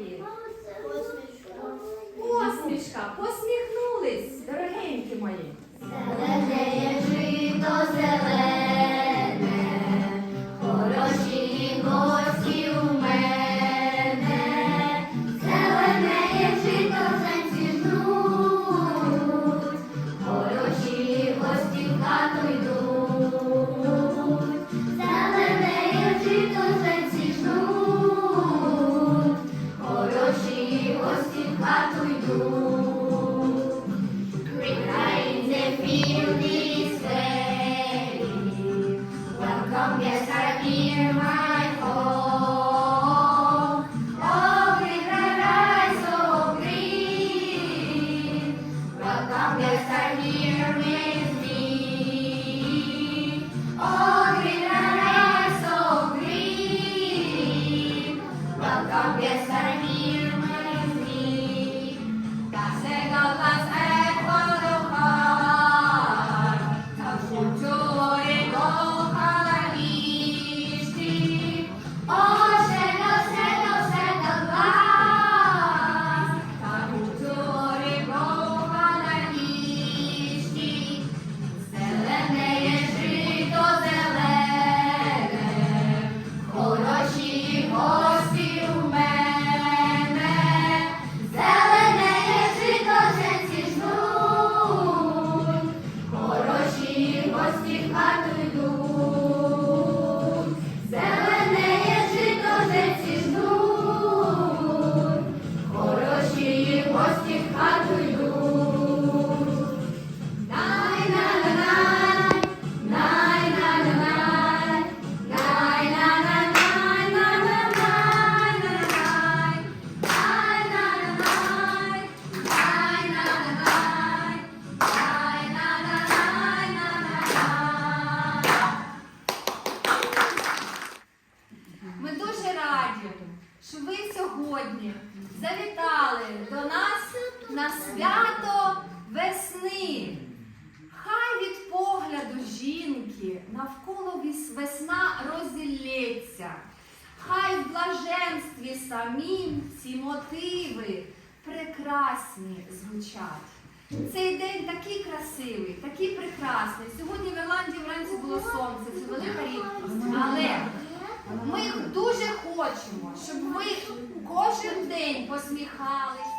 її? Посмішка. Посміхнулись, дорогенькі мої. Зелене жито, зелене. Хай від погляду жінки навколо весна розілється. Хай в блаженстві самім ці мотиви прекрасні звучать. Цей день такий красивий, такий прекрасний. Сьогодні в Ірландії вранці було сонце, це велика рідкість. Але ми дуже хочемо, щоб ви кожен день посміхались.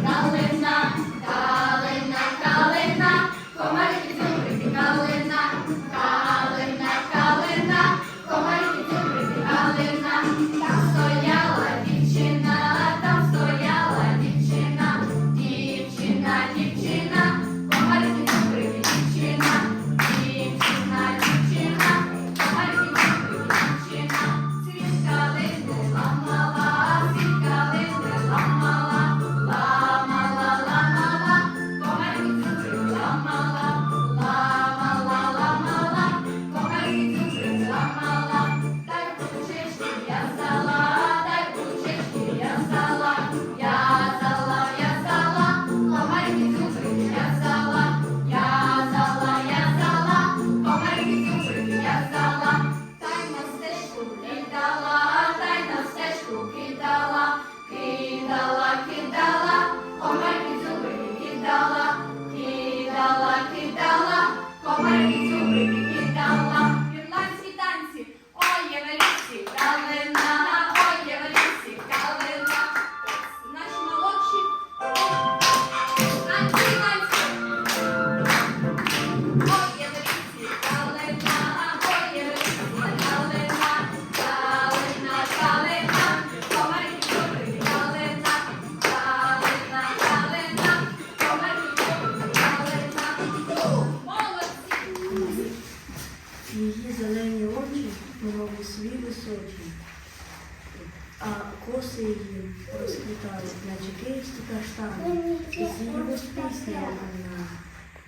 Dollars.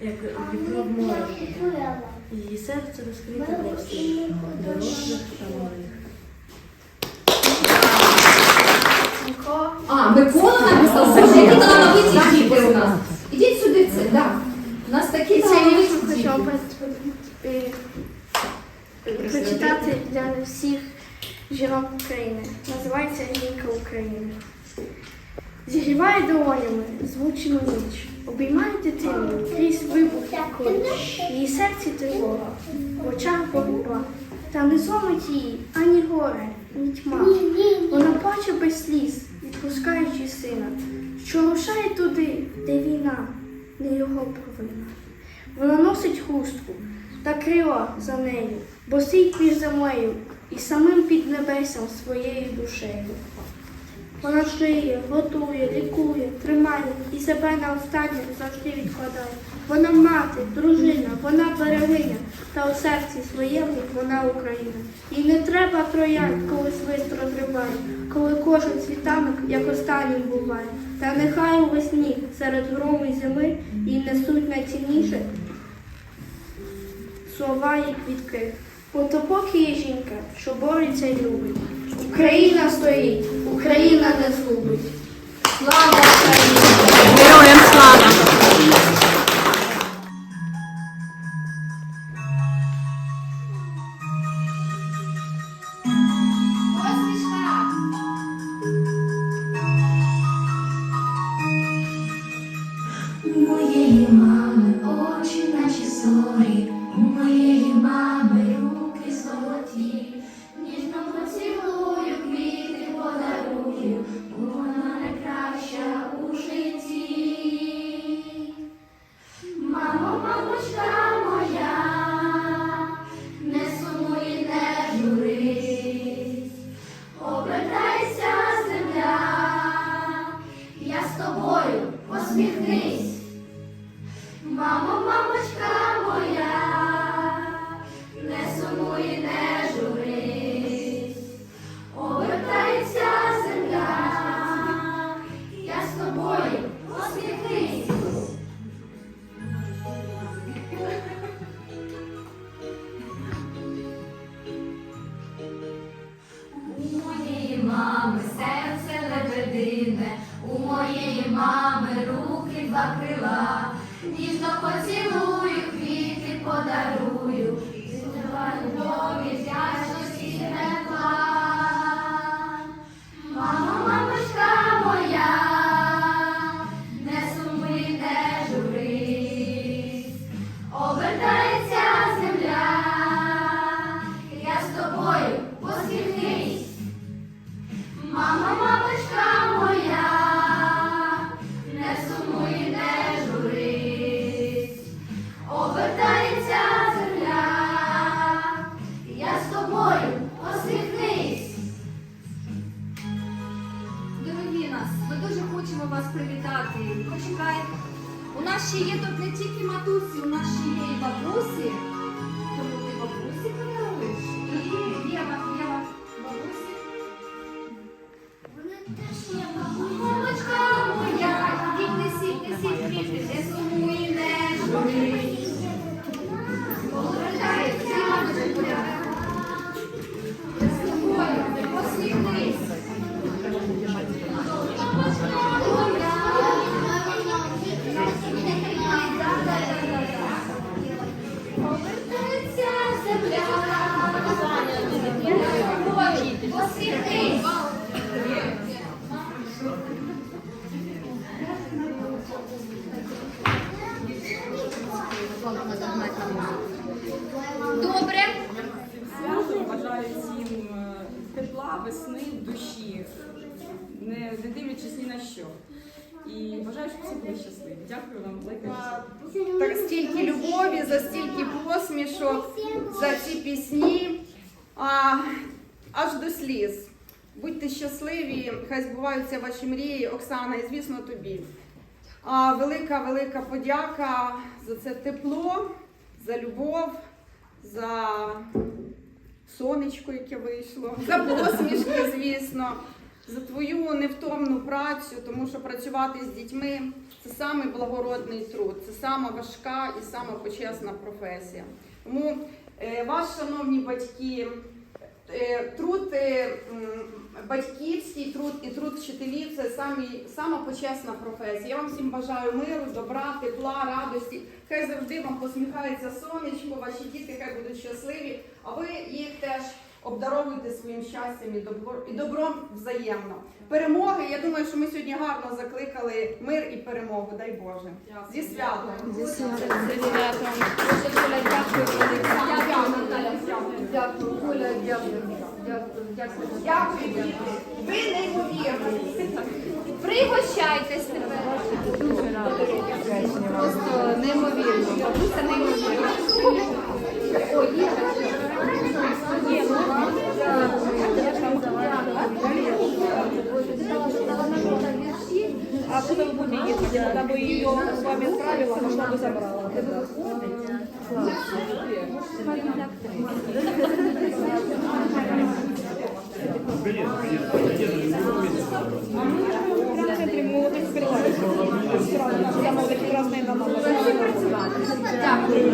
Як вікно в море. Її серце розкрите для всіх, дорослих та малих. А, Микола написав, які талановиті діти у нас. Ідіть сюди, це, так. У нас такі талановиті діти. вам е, прочитати для всіх жінок України. Називається Жінка України. Зігріває долонями, звучну ніч. Обіймає дитину крізь вибух і куліч. Її серці тривога, в очах боротьба. Та не зломить її ані горе, ні тьма. Вона плаче без сліз, відпускаючи сина, що рушає туди, де війна, не його провина. Вона носить хустку та крила за нею, бо сить між землею і самим під небесом своєю душею. Вона шиє, готує, лікує, тримає і себе на останнє завжди відкладає. Вона мати, дружина, вона берегиня, та у серці своєму вона Україна. І не треба троянд, коли свист розриває, коли кожен світанок, як останнім буває. Та нехай у весні серед грому й зими їй несуть найцінніше слова і квітки. То є жінка, що бореться й любить. Україна стоїть, Україна не згубить. Слава Україні! Героям слава! Добре. Свято бажаю всім е, тепла, весни, душі, не дивлячись ні на що. І бажаю, щоб всі були щасливі. Дякую вам, велике. Так стільки любові, за стільки посмішок, за ці пісні, а, аж до сліз. Будьте щасливі, хай збуваються ваші мрії, Оксана, і звісно тобі. А, велика, велика подяка за це тепло, за любов, за сонечко, яке вийшло, за посмішки, звісно, за твою невтомну працю, тому що працювати з дітьми це самий благородний труд, це сама важка і сама почесна професія. Тому е, вас, шановні батьки, труд е, батьківський труд і труд вчителів це самі, сама почесна професія. Я вам всім бажаю миру, добра, тепла, радості. Хай завжди вам посміхається сонечко, ваші діти хай будуть щасливі, а ви їх теж обдаровуйте своїм щастям і добром, і добром взаємно. Перемоги, я думаю, що ми сьогодні гарно закликали мир і перемогу. Дай Боже. Зі святом. Дуже Коля, дякую велике. Дякую, Дякую, дякую. Дякую, дякую. Дякую, діти. Ви неймовірні. Пригощайтесь тепер. Просто неймовірно. Бабуся неймовірно. Ой, А будете ехать? Она бы ее с вами отправила, пошла бы забрала. Прямо в центре мы вот эти переходим. Сразу, прямо вот эти красные дома. Дякую.